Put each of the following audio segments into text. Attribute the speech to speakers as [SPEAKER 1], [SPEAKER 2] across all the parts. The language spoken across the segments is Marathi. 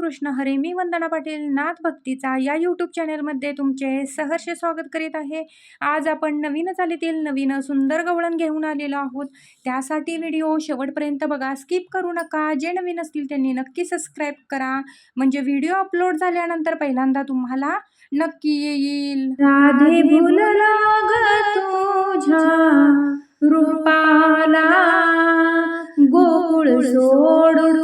[SPEAKER 1] कृष्ण हरे मी वंदना पाटील नाथ भक्तीचा या यूट्यूब चॅनलमध्ये तुमचे सहर्ष स्वागत करीत आहे. आज आपण नवीन चालीतील नवीन सुंदर गवळण घेऊन आलेलो आहोत. त्यासाठी व्हिडिओ शेवटपर्यंत बघा स्किप करू नका. जे नवीन असतील त्यांनी नक्की सबस्क्राईब करा. म्हणजे व्हिडिओ अपलोड झाल्यानंतर पहिल्यांदा तुम्हाला नक्की येईल. राधे तुझ्या रूपाला. गोकुळ सोडून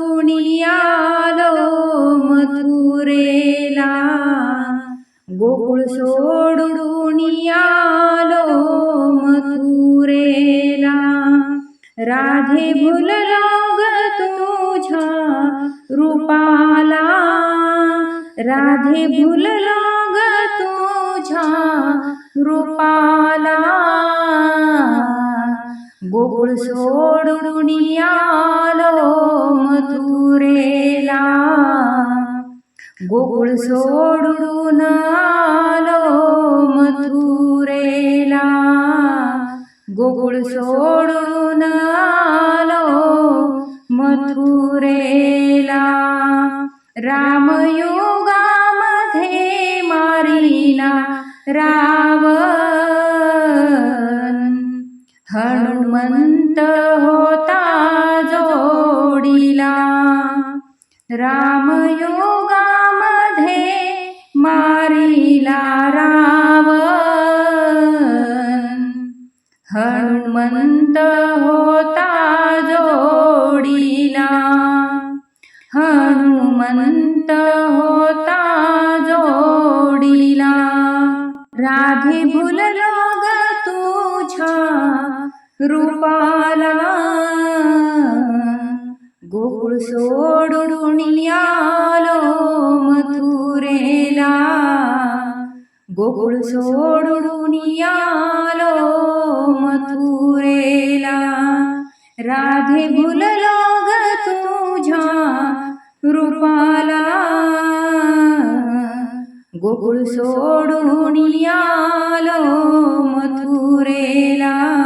[SPEAKER 1] सोडून आलो मथुरेला। राधे भुलला ग तुझ्या रूपाला। राधे भुलला ग तुझ्या रूपाला। गोकुळ सोडून आलो गोकुळ सोडून आलो मथुरेला. गोकुळ सोडून आलो मथुरेला. रामयुगामध्ये मारिला रावण. हनुमंत होता जोडीला. रामयोगामध्ये मारिला रावण. हनुमंत होता जोडीला. हनुमंत होता जोडीला. राधे भुललो ग तुझ्या रूपाला. गोकुळ सोडून या गोकुळ सोडून आलो मथुरेला. राधे भुललो ग तुझ्या रूपाला. गोकुळ सोडून आलो मथुरेला.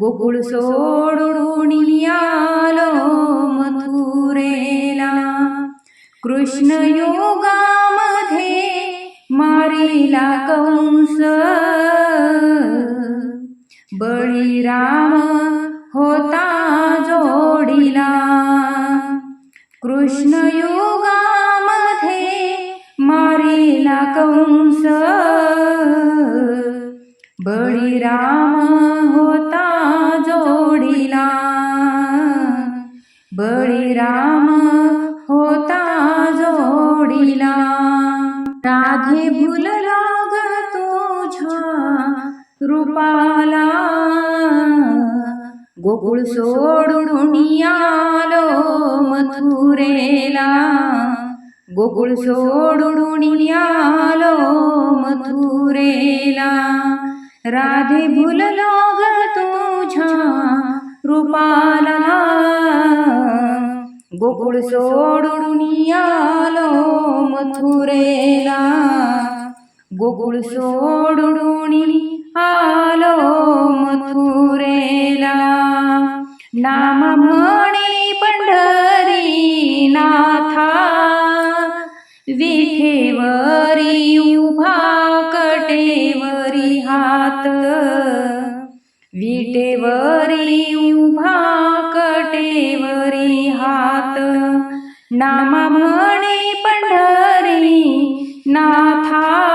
[SPEAKER 1] गोकुळ सोडून आलो मथुरेला. कृष्ण योगामध्ये मारिला कंस. बळीराम होता जोडीला. कृष्ण योगामध्ये मारिला कंस. बळीराम होता जोडीला. बळीराम होता जोडीला. राधे भुलला ग तुझ्या रूपाला. गोकुळ सोडून आलो मथुरेला. गोकुळ सोडून आलो मथुरेला. राधे भुल लोग तुझ्या रूपाला. गोकुळ सोडून आलो मथुरेला. गोकुळ सोडून आलो मथुरेला. नाम म्हणे पंढरी नाथा विठेवरी उभा कटेवरी हात. विटेवरी उभा नामा म्हणे पंढरी नाथा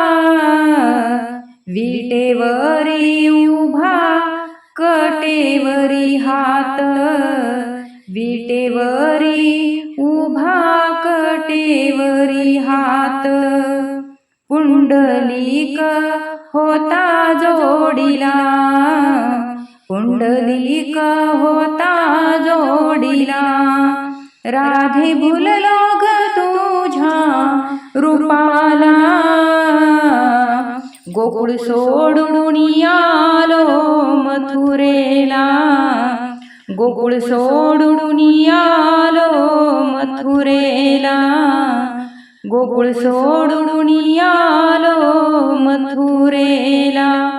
[SPEAKER 1] विटेवरी उभा कटेवरी हात विटेवरी उभा कटेवरी हात. पुंडलिक होता जोडीला पुंडलिक होता जोडीला. राधे भुललो ग तुझ्या रूपाला. गोकुळ सोडून आलो मथुरेला. गोकुळ सोडून आलो मथुरेला. गोकुळ सोडून आलो मथुरेला.